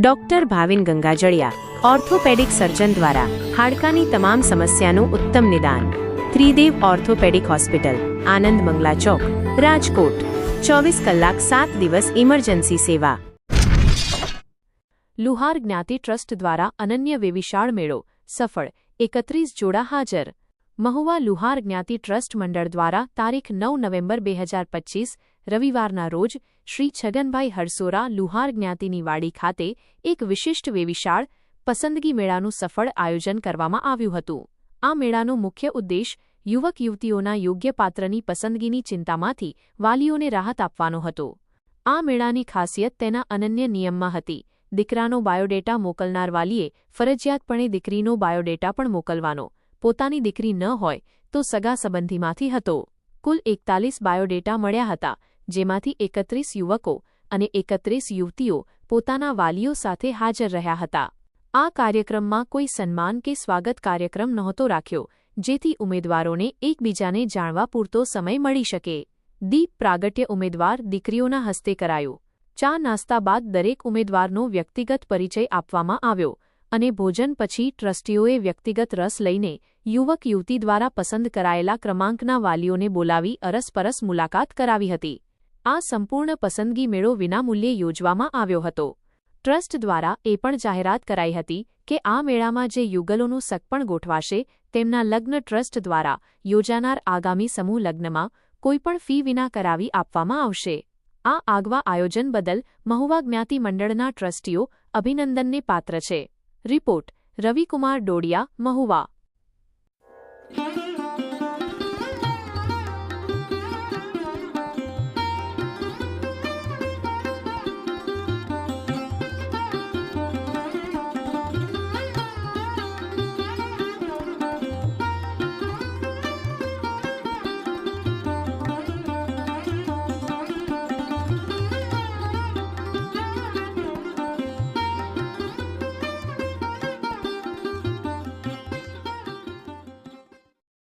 doctor Bhavin Gangajaliya orthopaedic surgeon દ્વારા હાડકાની તમામ સમસ્યાનું ઉત્તમ નિદાન ત્રિદેવ ઓર્થોપેડિક હોસ્પિટલ આનંદ મંગલા ચોક રાજકોટ ચોવીસ કલાક સાત દિવસ ઇમરજન્સી સેવા લુહાર જ્ઞાતિ ટ્રસ્ટ દ્વારા અનન્ય વેવિશાળ મેળો સફળ એકત્રીસ જોડા હાજર મહુવા લુહાર જ્ઞાતિ ટ્રસ્ટ મંડળ દ્વારા તારીખ નવ નવેમ્બર બે હજાર પચીસ રવિવારના રોજ શ્રી છગનભાઈ હરસોરા લુહાર જ્ઞાતિની વાડી ખાતે એક વિશિષ્ટ વેવિશાળ પસંદગી મેળાનું સફળ આયોજન કરવામાં આવ્યું હતું. આ મેળાનો મુખ્ય ઉદ્દેશ યુવક યુવતીઓના યોગ્ય પાત્રની પસંદગીની ચિંતામાંથી વાલીઓને રાહત આપવાનો હતો. આ મેળાની ખાસિયત તેના અનન્ય નિયમમાં હતી. દીકરાનો બાયોડેટા મોકલનાર વાલીએ ફરજિયાતપણે દીકરીનો બાયોડેટા પણ મોકલવાનો. પોતાની દીકરી ન હોય તો સગા સંબંધીમાંથી હતો. કુલ એકતાલીસ બાયોડેટા મળ્યા હતા. જેમાંથી એકત્રીસ યુવકો અને એકત્રીસ યુવતીઓ પોતાના વાલીઓ સાથે હાજર રહ્યા હતા. આ કાર્યક્રમમાં કોઈ સન્માન કે સ્વાગત કાર્યક્રમ નહોતો રાખ્યો, જેથી ઉમેદવારોને એકબીજાને જાણવા પૂરતો સમય મળી શકે. દીપ પ્રાગટ્ય ઉમેદવાર દીકરીઓના હસ્તે કરાયો. ચા નાસ્તા બાદ દરેક ઉમેદવારનો વ્યક્તિગત પરિચય આપવામાં આવ્યો અને ભોજન પછી ટ્રસ્ટીઓએ વ્યક્તિગત રસ લઈને યુવક યુવતી દ્વારા પસંદ કરાયેલા ક્રમાંકના વાલીઓને બોલાવી અરસપરસ મુલાકાત કરાવી હતી. આ સંપૂર્ણ પસંદગી મેળો વિનામૂલ્યે યોજવામાં આવ્યો હતો. ટ્રસ્ટ દ્વારા એ પણ જાહેરાત કરાઈ હતી કે આ મેળામાં જે યુગલોનું સગપણ ગોઠવાશે, તેમના લગ્ન ટ્રસ્ટ દ્વારા યોજાનાર આગામી સમૂહ લગ્નમાં કોઈપણ ફી વિના કરાવી આપવામાં આવશે. આ આગવા આયોજન બદલ મહુવા જ્ઞાતિ મંડળના ટ્રસ્ટીઓ અભિનંદનને પાત્ર છે. રિપોર્ટ રવિકુમાર ડોડિયા, મહુવા.